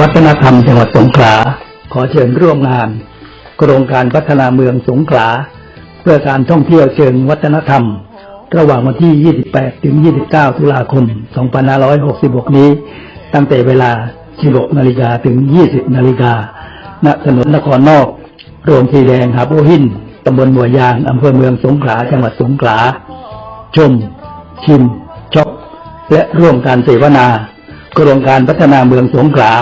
วัฒนธรรมจังหวัดสงขลา ขอเชิญร่วมงาน โครงการพัฒนาเมืองสงขลา เพื่อการท่องเที่ยวเชิงวัฒนธรรม ระหว่างวันที่ 28 ถึง 29 ตุลาคม 2566 นี้ ตั้งแต่เวลา 16 นาฬิกาถึง 20 นาฬิกาณถนนนครนอก โรงสีแดงหาโบหินตำบลบัวยางอำเภอเมืองสงขลา จังหวัดสงขลา ชม ชิมช็อปและร่วมการเสวนา ครงการพัฒนาเมืองสงขลา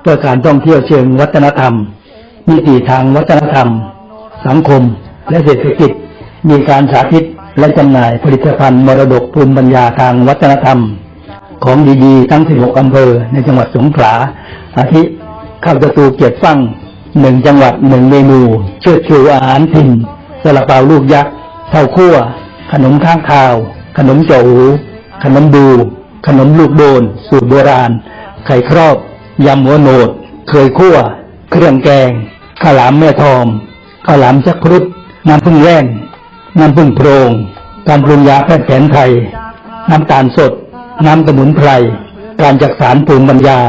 เพื่อการท่องเที่ยวเชิงวัฒนธรรม มิติทางวัฒนธรรม สังคม และเศรษฐกิจ มีการสาธิตและจำหน่ายผลิตภัณฑ์มรดกภูมิปัญญาทางวัฒนธรรม ของดีๆทั้ง 16 อำเภอในจังหวัดสงขลาอาทิข้าวประตูเกียรติฟั่งหนึ่งจังหวัดหนึ่งเมนู เชิดชูอาหารถิ่นซาลาเปาลูกยักษ์เท่าคั่ว ขนมข้างคาว ขนมเจ้าหูขนมดู ขนมลูกโดน สูตรโบราณ ไข่ครอบยำหัวโหนด เคยคั่ว เครื่องแกงข้าวหลามแม่ทองข้าวหลามชักพรุดน้ำพึ่งแร่งน้ำพึ่งโพรงการปรุงยาแพทย์แผนไทย น้ำตาลสด น้ำสมุนไพร การจักสารภูมิปัญญา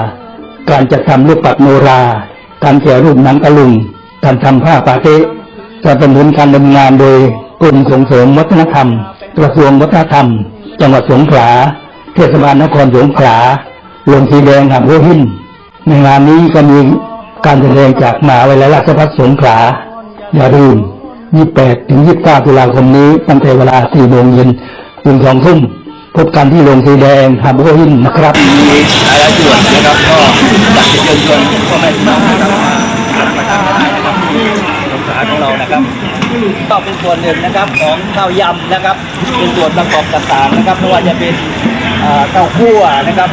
การจัดทำรูปปักโนรา การแกะรูปหนังตะลุง การทำผ้าปาเต้สนับสนุนการดำเนินงานโดยกรมส่งเสริมวัฒนธรรม กระทรวงวัฒนธรรม จังหวัดสงขลา เทศบาลนครสงขลาโรงสีแดงหับโรหินในงานนี้ก็มีการแสดงจากมหาวิทยาลัยราชภัฏสงขลาอย่าลืม 28 ถึง 29 ตุลาคมนี้ตั้งแต่เวลา 4 โมงเย็นถึง 2 ทุ่มพบกันที่โรงสีแดงหับโรหินนะครับมีหลายลายส่วนนะครับ ก็อยากจะเชิญชวนพ่อแม่พี่น้องนะครับมาทำนะครับที่สงขลาของเรานะครับก็เป็นส่วนหนึ่งนะครับของข้าวยำนะครับ เป็นส่วนประกอบต่างๆนะครับไม่ว่าจะเป็น เอ่อข้าวคั่วนะครับ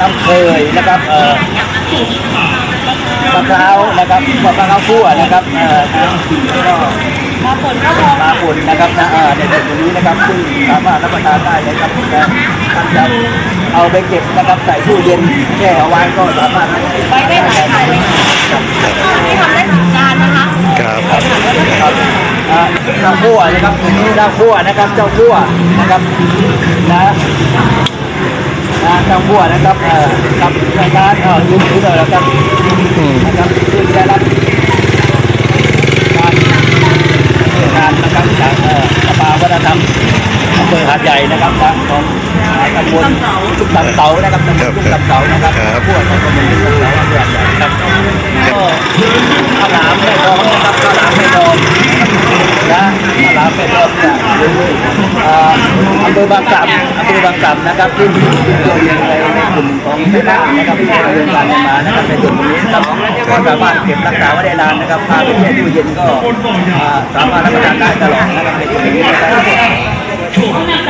น้ำเคยนะครับเอ่อมะพร้าวนะครับมะพร้าวคั่วนะครับเอ่อก็มาผลก็พอปลาปุ่นนะครับนะเอ่อในส่วนตรงนี้นะครับซึ่งสามารถรับประทานได้นะครับนะท่านจะเอาไปเก็บนะครับใส่ตู้เย็นแช่เอาไว้ก็สามารถไปได้หลายถ่ายเลยที่ทำได้สองจานนะคะครับอ่าเจ้าขั้วนะครับตรงนี้เจ้าขั้วนะครับเจ้าขั้วนะครับนะ นะเจ้าขั้วนะครับเอ่อกับทางการเอ่อยืนถือเลยนะครับนะครับซึ่งได้รับการงานนะครับจากเอ่อสภาวัฒนธรรมอำเภอหาดใหญ่นะครับทางของตำบลชุมตำเสานะครับตำบลชุมตำเสานะครับขั้วของตำบลชุมตำเสา ร้าวหลาเป็ดรอบเนี่ยอำเภอบางกล่ำอำเภอบางกล่ำนะครับที่เราเรียนในกลุ่มของแม่บ้านนะครับที่เราเรียนการมานะครับในส่วนตรงนี้ครับก็สามารถเก็บรักษาไว้ได้นานนะครับพาไปแช่ตู้เย็นก็สามารถรับประทานได้ตลอดนะครับในส่วนนี้นะครับ